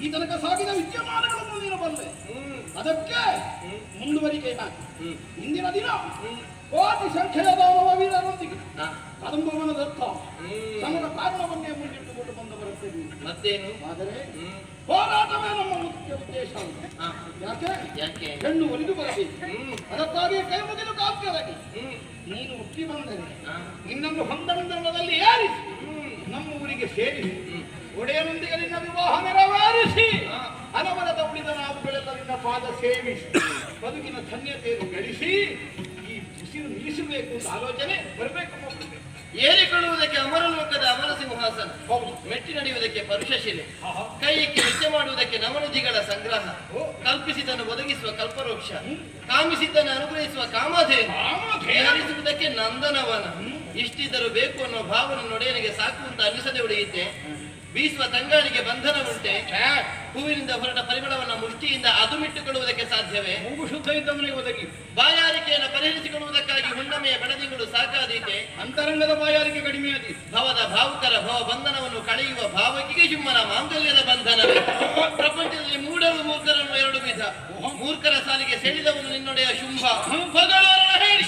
ಈ ತನಕ ಸಾಗಿದ ವಿದ್ಯಮಾನಗಳನ್ನು ನೀನು ಬಂದೆ. ಅದಕ್ಕೆ. ಮುಂದುವರಿಕೆ ಇಂದಿನ ದಿನ ಕೋಟಿ ಸಂಖ್ಯೆಯ ದಾನವ ವೀರರೊಂದಿಗೆ ಹಾ. ಕದಂಬವನದತ್ತ ಹ್ಮ್. ಸಮರ ಕಾರಣವನ್ನೇ ಮುಂದಿಟ್ಟುಕೊಂಡು ಬಂದು ಬರುತ್ತೇವೆ ಮತ್ತೇನು? ಆದರೆ ಹೋರಾಟವೇ ನಮ್ಮ ಮುಖ್ಯ ಉದ್ದೇಶ. ಯಾಕೆ? ಯಾಕೆ? ಹೆಣ್ಣು ಒಲಿದು ಬರಬೇಕು ಅದಕ್ಕಾಗಿ ಕೈ ಮುಗಿದು ಕಾಪ್ಯವಾಗಿ ಹ್ಮ್. ನೀನು ಹುಟ್ಟಿ ಬಂದರೆ. ನಿನ್ನನ್ನು ಹೊಂದಣದಲ್ಲಿ ಏರಿಸಿ. ನಮ್ಮ ಊರಿಗೆ ಸೇರಿಸಿ. ಹ್ಮ್. ಒಡೆಯನೊಂದಿಗೆ ನಿನ್ನ ವಿವಾಹ ನೆರವೇರಿಸಿ ಅನವರದ ಉಳಿದ ನಾವುಗಳೆಲ್ಲ ನಿನ್ನ ಪಾದ ಸೇವಿಸಿ ಬದುಕಿನ ಧನ್ಯತೆಯನ್ನು ಗಳಿಸಿ ಈ ಬಿಸಿಲು ನಿಲ್ಲಿಸಬೇಕು ಅಂತ ಆಲೋಚನೆ ಬರಬೇಕು ಏರಿಕೊಳ್ಳುವುದಕ್ಕೆ ಏರಿಕೊಳ್ಳುವುದಕ್ಕೆ ಅಮರಲೋಕದ ಅಮರ ಸಿಂಹಾಸನ. ಹೌದು. ಮೆಟ್ಟಿ ನಡೆಯುವುದಕ್ಕೆ ಪರುಷಶಿಲೆ. ಕೈಯಕ್ಕೆ ವೆಚ್ಚ ಮಾಡುವುದಕ್ಕೆ ನವನಿಧಿಗಳ ಸಂಗ್ರಹ. ಕಲ್ಪವೃಕ್ಷ ಕಾಮಿಸಿದ್ದನ್ನು ಅನುಗ್ರಹಿಸುವ ಕಾಮಧೇನು. ವಿಹರಿಸುವುದಕ್ಕೆ ನಂದನವನ. ಇಷ್ಟಿದ್ದರೂ ಬೇಕು ಅನ್ನೋ ಭಾವನೆ ನೊಡೆಯನಿಗೆ ಸಾಕು ಅಂತ ಅನ್ನಿಸದೆ ಉಳಿಯಿತೆ ಬೀಸುವ ತಂಗಾಳಿಗೆ ಬಂಧನ ಉಂಟೆ ಹೂವಿನಿಂದ ಹೊರಟ ಪರಿಮಳವನ್ನು ಮುಷ್ಟಿಯಿಂದ ಅದುಮಿಟ್ಟುಕೊಳ್ಳುವುದಕ್ಕೆ ಸಾಧ್ಯವೇ? ಮೂಗು ಶುದ್ಧ ಇದ್ದವನಿಗೆ ಒದಗಿ. ಹುಣ್ಣಮೆಯ ಸಾಕಾದೀತೆ ಅಂತರಂಗದ ಬಾಯಾರಿಕೆ ಕಡಿಮೆ ಆದಿ ಭವದ ಭಾವುಕರ ಭವ ಬಂಧನವನ್ನು ಕಳೆಯುವ ಭಾವಕಿಗೆ ಜುಮ್ಮನ ಮಾಂಗಲ್ಯದ ಬಂಧನವೇ. ಪ್ರಪಂಚದಲ್ಲಿ ಮೂಡಲು ಮೂರ್ಖರನ್ನು ಎರಡು ವಿಧ. ಮೂರ್ಖರ ಸಾಲಿಗೆ ಸೇರಿದವನು ನಿನ್ನೊಡೆಯ ಶುಂಭ. ಹೇಳಿ